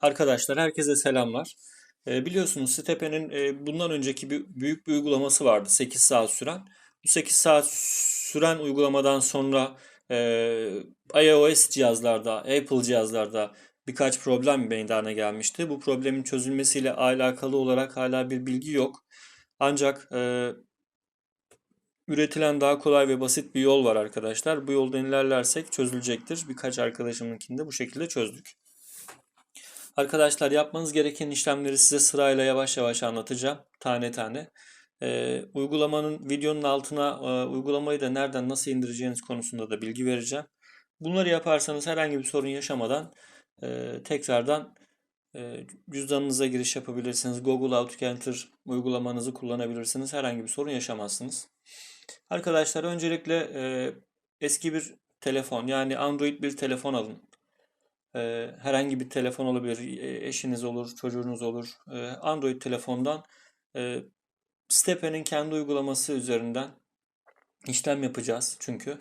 Arkadaşlar herkese selamlar. Ee, biliyorsunuz Stepe'nin e, bundan önceki bir büyük bir uygulaması vardı 8 saat süren. Bu 8 saat süren uygulamadan sonra e, iOS cihazlarda, Apple cihazlarda birkaç problem meydana gelmişti. Bu problemin çözülmesiyle alakalı olarak hala bir bilgi yok. Ancak e, üretilen daha kolay ve basit bir yol var arkadaşlar. Bu yoldan ilerlersek çözülecektir. Birkaç arkadaşımınkini de bu şekilde çözdük. Arkadaşlar yapmanız gereken işlemleri size sırayla yavaş yavaş anlatacağım. Tane tane. Ee, uygulamanın videonun altına e, uygulamayı da nereden nasıl indireceğiniz konusunda da bilgi vereceğim. Bunları yaparsanız herhangi bir sorun yaşamadan e, tekrardan e, cüzdanınıza giriş yapabilirsiniz. Google Authenticator uygulamanızı kullanabilirsiniz. Herhangi bir sorun yaşamazsınız. Arkadaşlar öncelikle e, eski bir telefon yani Android bir telefon alın. Ee, herhangi bir telefon olabilir, e, eşiniz olur, çocuğunuz olur. Ee, Android telefondan e, Stepe'nin kendi uygulaması üzerinden işlem yapacağız çünkü.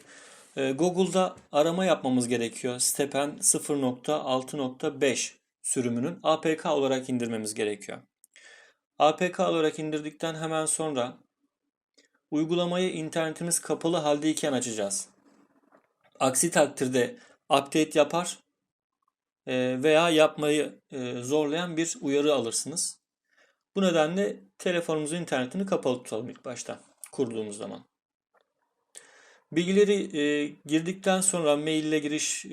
Ee, Google'da arama yapmamız gerekiyor. Stepen 0.6.5 sürümünün APK olarak indirmemiz gerekiyor. APK olarak indirdikten hemen sonra uygulamayı internetimiz kapalı haldeyken açacağız. Aksi takdirde update yapar veya yapmayı e, zorlayan bir uyarı alırsınız. Bu nedenle telefonumuzun internetini kapalı tutalım ilk başta kurduğumuz zaman. Bilgileri e, girdikten sonra mail ile giriş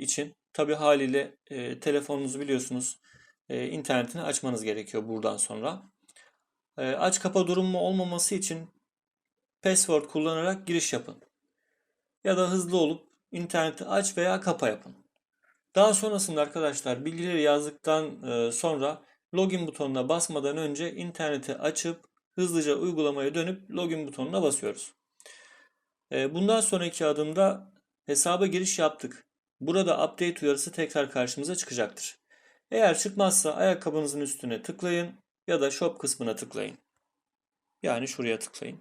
için tabi haliyle telefonunuzu biliyorsunuz internetini açmanız gerekiyor buradan sonra. Aç kapa durumu olmaması için password kullanarak giriş yapın. Ya da hızlı olup interneti aç veya kapa yapın. Daha sonrasında arkadaşlar bilgileri yazdıktan e, sonra login butonuna basmadan önce interneti açıp hızlıca uygulamaya dönüp login butonuna basıyoruz. E, bundan sonraki adımda hesaba giriş yaptık. Burada update uyarısı tekrar karşımıza çıkacaktır. Eğer çıkmazsa ayakkabınızın üstüne tıklayın ya da shop kısmına tıklayın. Yani şuraya tıklayın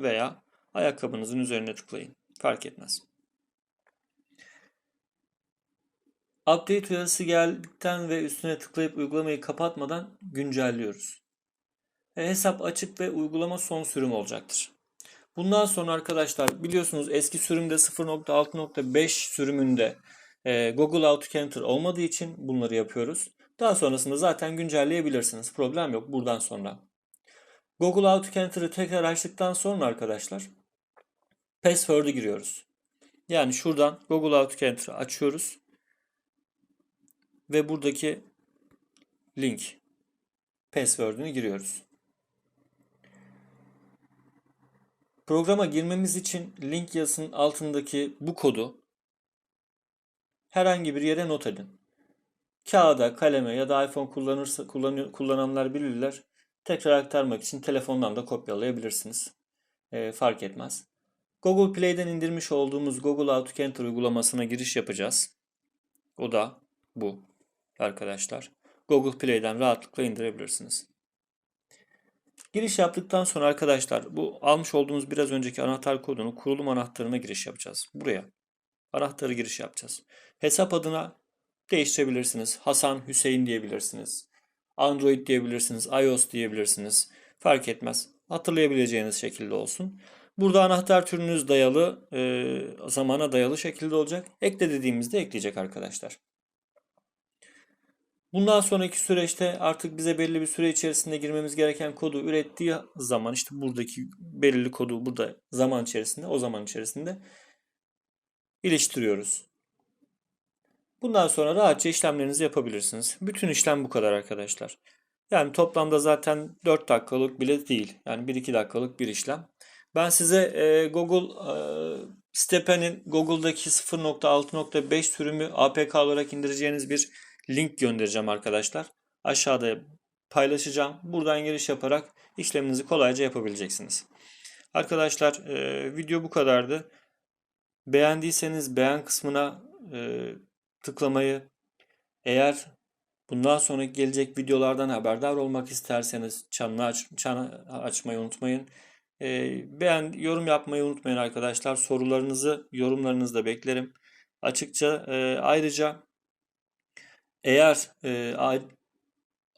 veya ayakkabınızın üzerine tıklayın. Fark etmez. Update uyarısı geldikten ve üstüne tıklayıp uygulamayı kapatmadan güncelliyoruz. E, hesap açık ve uygulama son sürüm olacaktır. Bundan sonra arkadaşlar biliyorsunuz eski sürümde 0.6.5 sürümünde e, Google Authenticator olmadığı için bunları yapıyoruz. Daha sonrasında zaten güncelleyebilirsiniz. Problem yok buradan sonra. Google Authenticator'ı tekrar açtıktan sonra arkadaşlar password'ü giriyoruz. Yani şuradan Google Authenticator'ı açıyoruz ve buradaki link password'ünü giriyoruz. Programa girmemiz için link yazısının altındaki bu kodu herhangi bir yere not edin. Kağıda, kaleme ya da iPhone kullanırsa kullanıyor, kullananlar bilirler. Tekrar aktarmak için telefondan da kopyalayabilirsiniz. E, fark etmez. Google Play'den indirmiş olduğumuz Google Authenticator uygulamasına giriş yapacağız. O da bu arkadaşlar. Google Play'den rahatlıkla indirebilirsiniz. Giriş yaptıktan sonra arkadaşlar bu almış olduğumuz biraz önceki anahtar kodunu kurulum anahtarına giriş yapacağız. Buraya anahtarı giriş yapacağız. Hesap adına değiştirebilirsiniz. Hasan Hüseyin diyebilirsiniz. Android diyebilirsiniz. iOS diyebilirsiniz. Fark etmez. Hatırlayabileceğiniz şekilde olsun. Burada anahtar türünüz dayalı, e, zamana dayalı şekilde olacak. Ekle dediğimizde ekleyecek arkadaşlar. Bundan sonraki süreçte artık bize belli bir süre içerisinde girmemiz gereken kodu ürettiği zaman işte buradaki belirli kodu burada zaman içerisinde o zaman içerisinde iliştiriyoruz. Bundan sonra rahatça işlemlerinizi yapabilirsiniz. Bütün işlem bu kadar arkadaşlar. Yani toplamda zaten 4 dakikalık bile değil. Yani 1-2 dakikalık bir işlem. Ben size e, Google e, Stepen'in Google'daki 0.6.5 sürümü APK olarak indireceğiniz bir link göndereceğim arkadaşlar. Aşağıda paylaşacağım. Buradan giriş yaparak işleminizi kolayca yapabileceksiniz. Arkadaşlar e, video bu kadardı. Beğendiyseniz beğen kısmına e, tıklamayı, eğer bundan sonraki gelecek videolardan haberdar olmak isterseniz çanını, aç, çanı açmayı unutmayın. E, beğen, yorum yapmayı unutmayın arkadaşlar. Sorularınızı, yorumlarınızı da beklerim. Açıkça ayrıca Eğer e,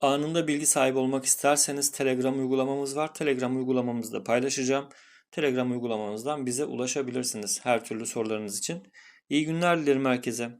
anında bilgi sahibi olmak isterseniz Telegram uygulamamız var. Telegram uygulamamızda paylaşacağım. Telegram uygulamamızdan bize ulaşabilirsiniz her türlü sorularınız için. İyi günler dilerim herkese.